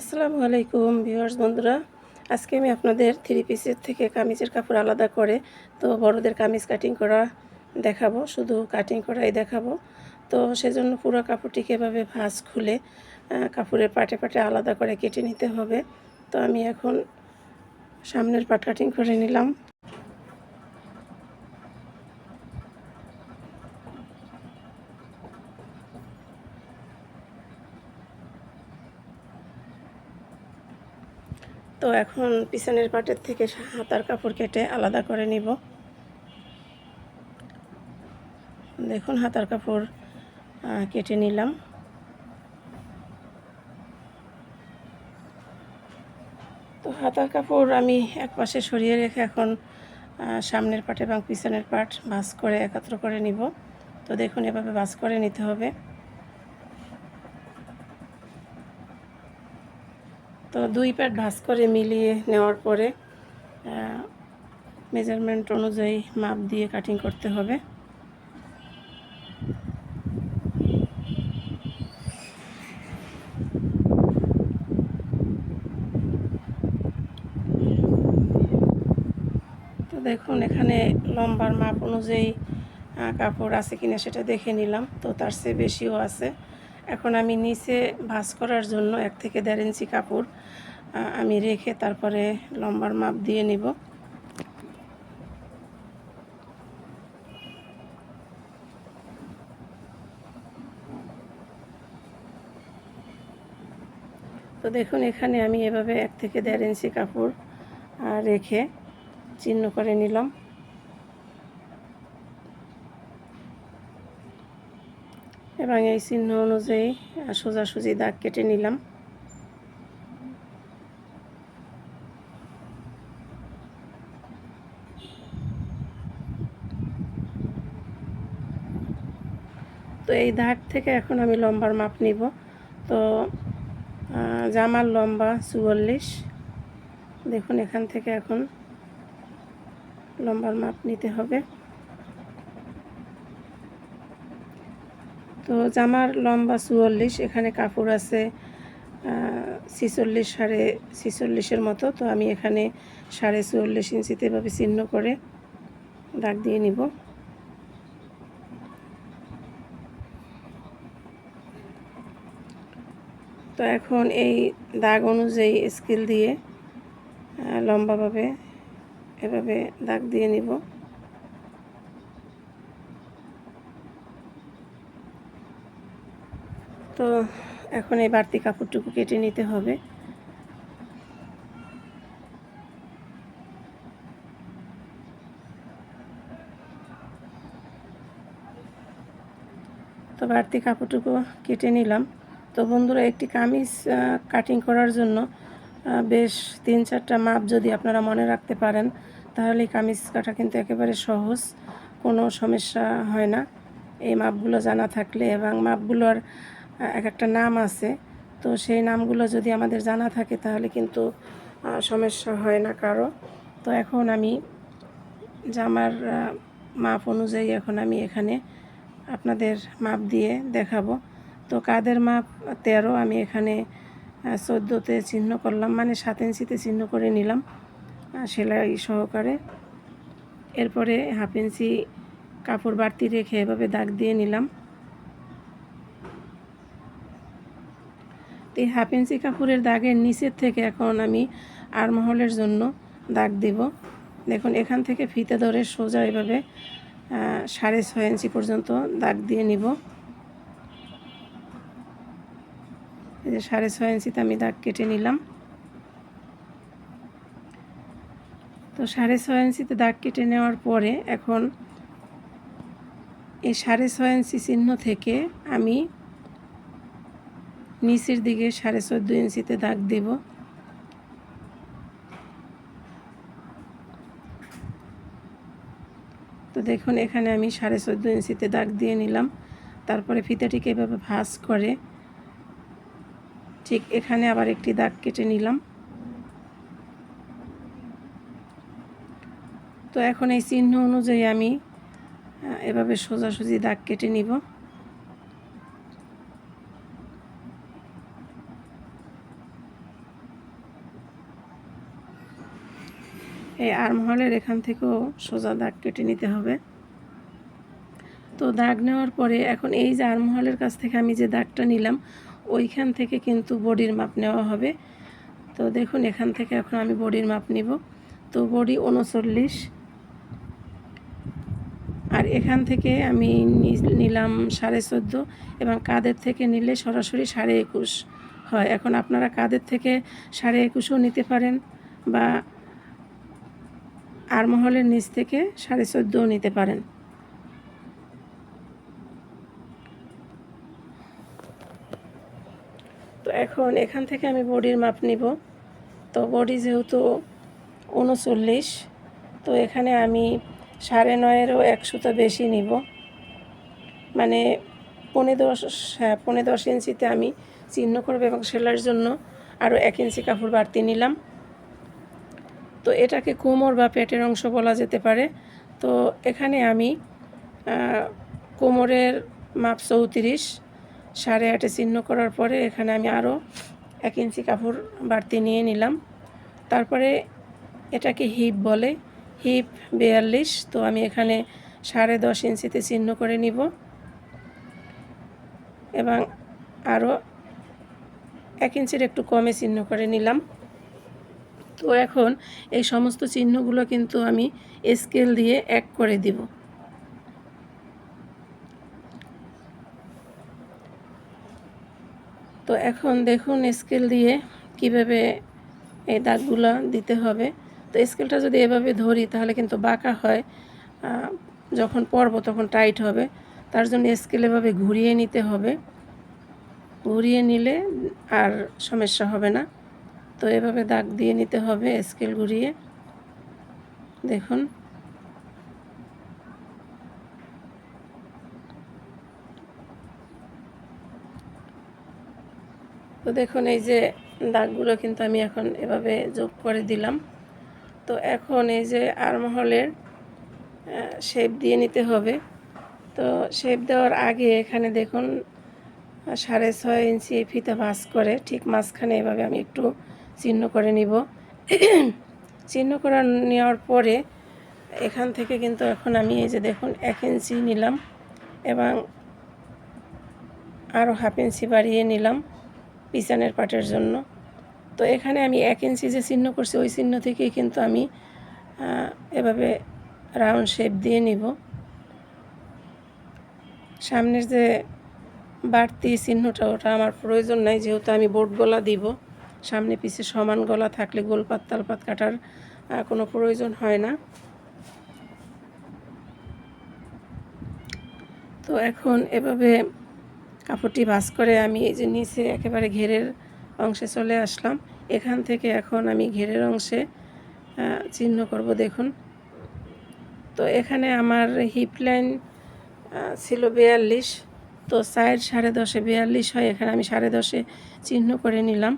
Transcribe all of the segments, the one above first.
আসসালামু আলাইকুম ভিউয়ার্স, বন্ধুরা। আজকে আমি আপনাদের থ্রি পিসের থেকে কামিজের কাপড় আলাদা করে, তো বড়দের কামিজ কাটিং করা দেখাবো, শুধু কাটিং করাই দেখাবো। তো সেজন্য পুরো কাপড়টিকে এভাবে ভাঁজ খুলে কাপড়ের পাটে পাটে আলাদা করে কেটে নিতে হবে। তো আমি এখন সামনের পাট কাটিং করে নিলাম। তো এখন পিছনের পাটের থেকে হাতার কাপড় কেটে আলাদা করে নিব। দেখুন, হাতার কাপড় কেটে নিলাম। তো হাতার কাপড় আমি এক পাশে সরিয়ে রেখে এখন সামনের পাট এবং পিছনের পাট ভাঁজ করে একত্র করে নিব। তো দেখুন, এভাবে ভাঁজ করে নিতে হবে। তো দুই প্যাট ভাঁজ করে মিলিয়ে নেওয়ার পরে মেজারমেন্ট অনুযায়ী মাপ দিয়ে কাটিং করতে হবে। তো দেখুন, এখানে লম্বার মাপ অনুযায়ী কাপড় আছে কিনা সেটা দেখে নিলাম। তো তার চেয়ে বেশিও আছে। এখন আমি নিচে ভাঁজ করার জন্য এক থেকে দেড় ইঞ্চি কাপড় আমি রেখে তারপরে লম্বার মাপ দিয়ে নিব। তো দেখুন, এখানে আমি এভাবে এক থেকে দেড় ইঞ্চি কাপড় রেখে চিহ্ন করে নিলাম। এবং এই চিহ্ন অনুযায়ী সোজাসুজি দাগ কেটে নিলাম। তো এই দাগ থেকে এখন আমি লম্বার মাপ নিব। তো জামার লম্বা চুয়াল্লিশ। দেখুন, এখান থেকে এখন লম্বার মাপ নিতে হবে। তো জামার লম্বা চুয়াল্লিশ, এখানে কাপড় আছে ছিচল্লিশ সাড়ে ছিচল্লিশের মতো। তো আমি এখানে সাড়ে চুয়াল্লিশ ইঞ্চিতে এভাবে চিহ্ন করে দাগ দিয়ে নিব। তো এখন এই দাগ অনুযায়ী স্কেল দিয়ে লম্বাভাবে এভাবে দাগ দিয়ে নিব। তো এখন এই বাড়তি কাপড়টুকু কেটে নিতে হবে। তো বাড়তি কাপড়টুকু কেটে নিলাম। তো বন্ধুরা, একটি কামিজ কাটিং করার জন্য বেশ তিন চারটা মাপ যদি আপনারা মনে রাখতে পারেন, তাহলে এই কামিজ কাটা কিন্তু একেবারে সহজ, কোনো সমস্যা হয় না। এই মাপগুলো জানা থাকলে এবং মাপগুলোর এক একটা নাম আছে। তো সেই নামগুলো যদি আমাদের জানা থাকে তাহলে কিন্তু সমস্যা হয় না কারও। তো এখন আমি জামার মাপ অনুযায়ী এখন আমি এখানে আপনাদের মাপ দিয়ে দেখাবো। তো কাদের মাপ? তেরো। আমি এখানে চোদ্দোতে চিহ্ন করলাম। মানে সাত ইঞ্চিতে চিহ্ন করে নিলাম সেলাই সহকারে। এরপরে হাফ ইঞ্চি কাপড় বাড়তি রেখে এভাবে দাগ দিয়ে নিলাম। তো এই হাফ ইঞ্চি কাপড়ের দাগের নিচের থেকে এখন আমি আরমহলের জন্য দাগ দিব। দেখুন, এখান থেকে ফিতে ধরে সোজা এভাবে সাড়ে ছয় ইঞ্চি পর্যন্ত দাগ দিয়ে নিব। এই যে সাড়ে ছয় ইঞ্চিতে আমি দাগ কেটে নিলাম। তো সাড়ে ছয় ইঞ্চিতে দাগ কেটে নেওয়ার পরে এখন এই সাড়ে ছয় ইঞ্চি চিহ্ন থেকে আমি নিচের দিকে সাড়ে চোদ্দ ইঞ্চিতে দাগ দেব। তো দেখুন, এখানে আমি সাড়ে চোদ্দ ইঞ্চিতে দাগ দিয়ে নিলাম। তারপরে ফিতাটিকে এভাবে ভাঁজ করে ঠিক এখানে আবার একটি দাগ কেটে নিলাম। তো এখন এই চিহ্ন অনুযায়ী আমি এভাবে সোজাসুজি দাগ কেটে নিব। এই আর্মহলের এখান থেকেও সোজা দাগ কেটে নিতে হবে। তো দাগ নেওয়ার পরে এখন এই যে আর্মহলের কাছ থেকে আমি যে দাগটা নিলাম, ওইখান থেকে কিন্তু বডির মাপ নেওয়া হবে। তো দেখুন, এখান থেকে এখন আমি বডির মাপ নিব। তো বডি উনচল্লিশ আর এখান থেকে আমি নিলাম সাড়ে চোদ্দ এবং কাদের থেকে নিলে সরাসরি সাড়ে একুশ হয়। এখন আপনারা কাদের থেকে সাড়ে একুশও নিতে পারেন বা আরমহলের নিচ থেকে সাড়ে চোদ্দোও নিতে পারেন। তো এখন এখান থেকে আমি বডির মাপ নিব। তো বডি যেহেতু উনচল্লিশ, তো এখানে আমি সাড়ে নয়েরও এক সুতো বেশি নিব। মানে পনে দশ হ্যাঁ পনে দশ ইঞ্চিতে আমি চিহ্ন করব এবং সেলার জন্য আরও এক ইঞ্চি কাপড় বাড়তি নিলাম। তো এটাকে কোমর বা পেটের অংশ বলা যেতে পারে। তো এখানে আমি কোমরের মাপ চৌত্রিশ, সাড়ে আটে চিহ্ন করার পরে এখানে আমি আরও এক ইঞ্চি কাপড় বাড়তি নিয়ে নিলাম। তারপরে এটাকে হিপ বলে, হিপ বিয়াল্লিশ, তো আমি এখানে সাড়ে দশ ইঞ্চিতে চিহ্ন করে নিব। এবং আরও এক ইঞ্চির একটু কমে চিহ্ন করে নিলাম। তো এখন এই সমস্ত চিহ্নগুলো কিন্তু আমি স্কেল দিয়ে এক করে দিব। তো এখন দেখুন স্কেল দিয়ে কীভাবে এই দাগগুলো দিতে হবে। তো স্কেলটা যদি এভাবে ধরি তাহলে কিন্তু বাঁকা হয় যখন পরব তখন টাইট হবে। তার জন্য স্কেল এভাবে ঘুরিয়ে নিতে হবে। ঘুরিয়ে নিলে আর সমস্যা হবে না। তো এভাবে দাগ দিয়ে নিতে হবে স্কেল ঘুরিয়ে। দেখুন। তো দেখুন, এই যে দাগগুলো কিন্তু আমি এখন এভাবে যোগ করে দিলাম। তো এখন এই যে আরমহলের শেপ দিয়ে নিতে হবে। তো শেপ দেওয়ার আগে এখানে দেখুন, সাড়ে ছয় ইঞ্চি ফিতে ভাঁজ করে ঠিক মাঝখানে এভাবে আমি একটু চিহ্ন করে নিব। চিহ্ন করে নেওয়ার পরে এখান থেকে কিন্তু এখন আমি এই যে দেখুন এক ইঞ্চি নিলাম এবং আরও হাফ ইঞ্চি বাড়িয়ে নিলাম পিছনের পাটের জন্য। তো এখানে আমি এক ইঞ্চি যে চিহ্ন করছি ওই চিহ্ন থেকেই কিন্তু আমি এভাবে রাউন্ড শেপ দিয়ে নিব। সামনের যে বাড়তি চিহ্নটা, ওটা আমার প্রয়োজন নাই, যেহেতু আমি বোট গলা দিব। সামনে পিছে সমান গলা থাকলে গোলপাত তালপাত কাটার কোনো প্রয়োজন হয় না। তো এখন এভাবে কাপড়টি ভাঁজ করে আমি এই যে নিচে একেবারে ঘেরের অংশে চলে আসলাম। এখান থেকে এখন আমি ঘেরের অংশে চিহ্ন করব দেখুন। তো এখানে আমার হিপ লাইন ছিল বিয়াল্লিশ, তো সাইড সাড়ে দশে বিয়াল্লিশ হয়। এখানে আমি সাড়ে দশে চিহ্ন করে নিলাম।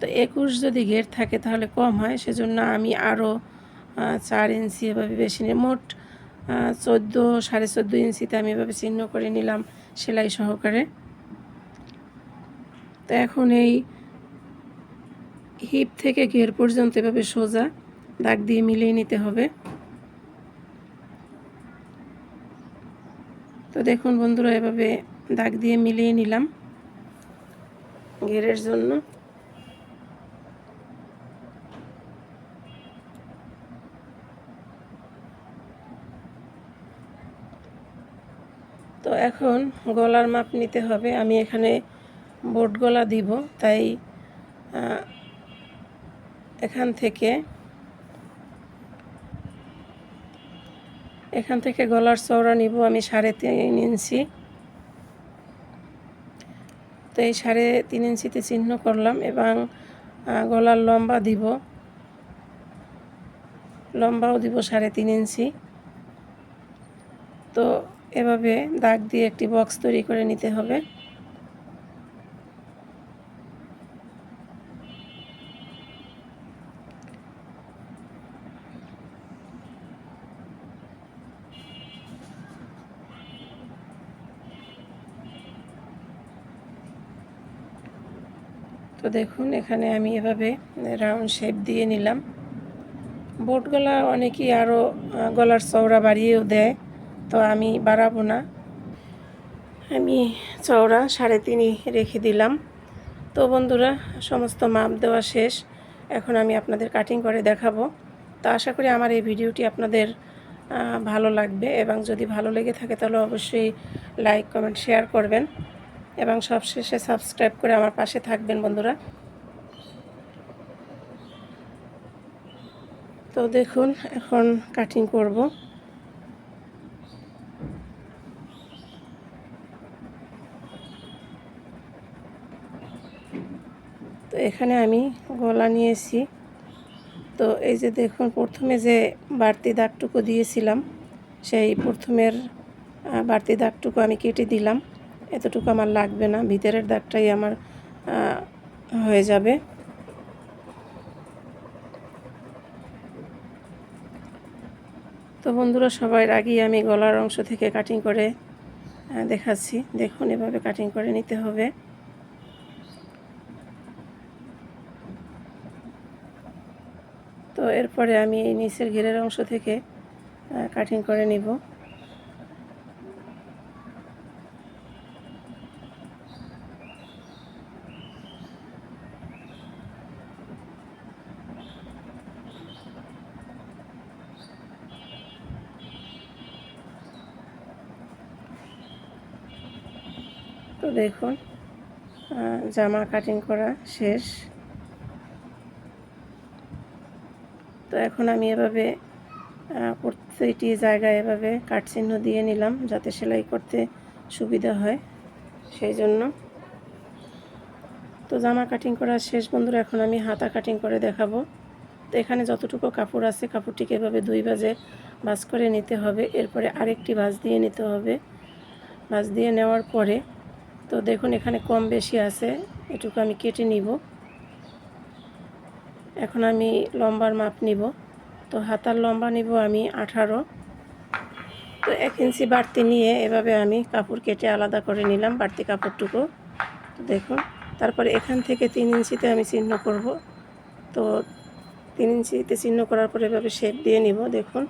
তো একুশ যদি ঘের থাকে তাহলে কম হয়, সেজন্য আমি আরও চার ইঞ্চি এভাবে বেশি নিই মোট চোদ্দ, সাড়ে চোদ্দ ইঞ্চিতে আমি এভাবে চিহ্ন করে নিলাম সেলাই সহকারে। তো এখন এই হিপ থেকে ঘের পর্যন্ত এভাবে সোজা দাগ দিয়ে মিলিয়ে নিতে হবে। তো দেখুন বন্ধুরা, এভাবে দাগ দিয়ে মিলিয়ে নিলাম ঘেরের জন্য। তো এখন গলার মাপ নিতে হবে। আমি এখানে বোট গলা দিব, তাই এখান থেকে এখান থেকে গলার চওড়া নিব আমি সাড়ে তিন ইঞ্চি। তো এই সাড়ে তিন ইঞ্চিতে চিহ্ন করলাম এবং গলার লম্বা দিব। লম্বাও দিব সাড়ে তিন ইঞ্চি। তো এভাবে দাগ দিয়ে একটি বক্স তৈরি করে নিতে হবে। তো দেখুন, এখানে আমি এভাবে রাউন্ড শেপ দিয়ে নিলাম। বোট গলা অনেকেই আরও গলার চওড়া বাড়িয়েও দেয়। তো আমি বাড়াবো না। আমি চওড়া, সাড়ে তিনই রেখে দিলাম। তো বন্ধুরা, সমস্ত মাপ দেওয়া শেষ। এখন আমি আপনাদের কাটিং করে দেখাবো। তো আশা করি আমার এই ভিডিওটি আপনাদের ভালো লাগবে এবং যদি ভালো লেগে থাকে তাহলে অবশ্যই লাইক কমেন্ট শেয়ার করবেন এবং সবশেষে সাবস্ক্রাইব করে আমার পাশে থাকবেন বন্ধুরা। তো দেখুন, এখন কাটিং করব। তো এখানে আমি গলা নিয়েছি। তো এই যে দেখুন, প্রথমে যে বাড়তি দাগটুকু দিয়েছিলাম, সেই প্রথমের বাড়তি দাগটুকু আমি কেটে দিলাম। এতটুকু আমার লাগবে না, ভিতরের দাগটাই আমার হয়ে যাবে। তো বন্ধুরা সবার আগেই আমি গলার অংশ থেকে কাটিং করে দেখাচ্ছি। দেখুন, এভাবে কাটিং করে নিতে হবে। তো এরপরে আমি এই নিচের ঘেরের অংশ থেকে কাটিং করে নিব। তো দেখুন জামা কাটিং করা শেষ। তো এখন আমি এভাবে আহ, প্রত্যেকটি জায়গায় এভাবে কাট চিহ্ন দিয়ে নিলাম যাতে সেলাই করতে সুবিধা হয় সেই জন্য। তো জামা কাটিং করা শেষ বন্ধুরা এখন আমি হাতা কাটিং করে দেখাবো। তো এখানে যতটুকু কাপড় আছে কাপড়টিকে এভাবে দুই বাজে ভাঁজ করে নিতে হবে। এরপরে আরেকটি ভাঁজ দিয়ে নিতে হবে। ভাঁজ দিয়ে নেওয়ার পরে তো দেখুন এখানে কম বেশি আছে এটুকু আমি কেটে নিব। এখন আমি লম্বার মাপ নিব। তো হাতার লম্বা নিব আমি আঠারো। তো এক ইঞ্চি বাড়তি নিয়ে এভাবে আমি কাপড় কেটে আলাদা করে নিলাম বাড়তি কাপড়টুকু। তো দেখুন, তারপরে এখান থেকে তিন ইঞ্চিতে আমি চিহ্ন করব। তো তিন ইঞ্চিতে চিহ্ন করার পরে এভাবে শেপ দিয়ে নিব। দেখুন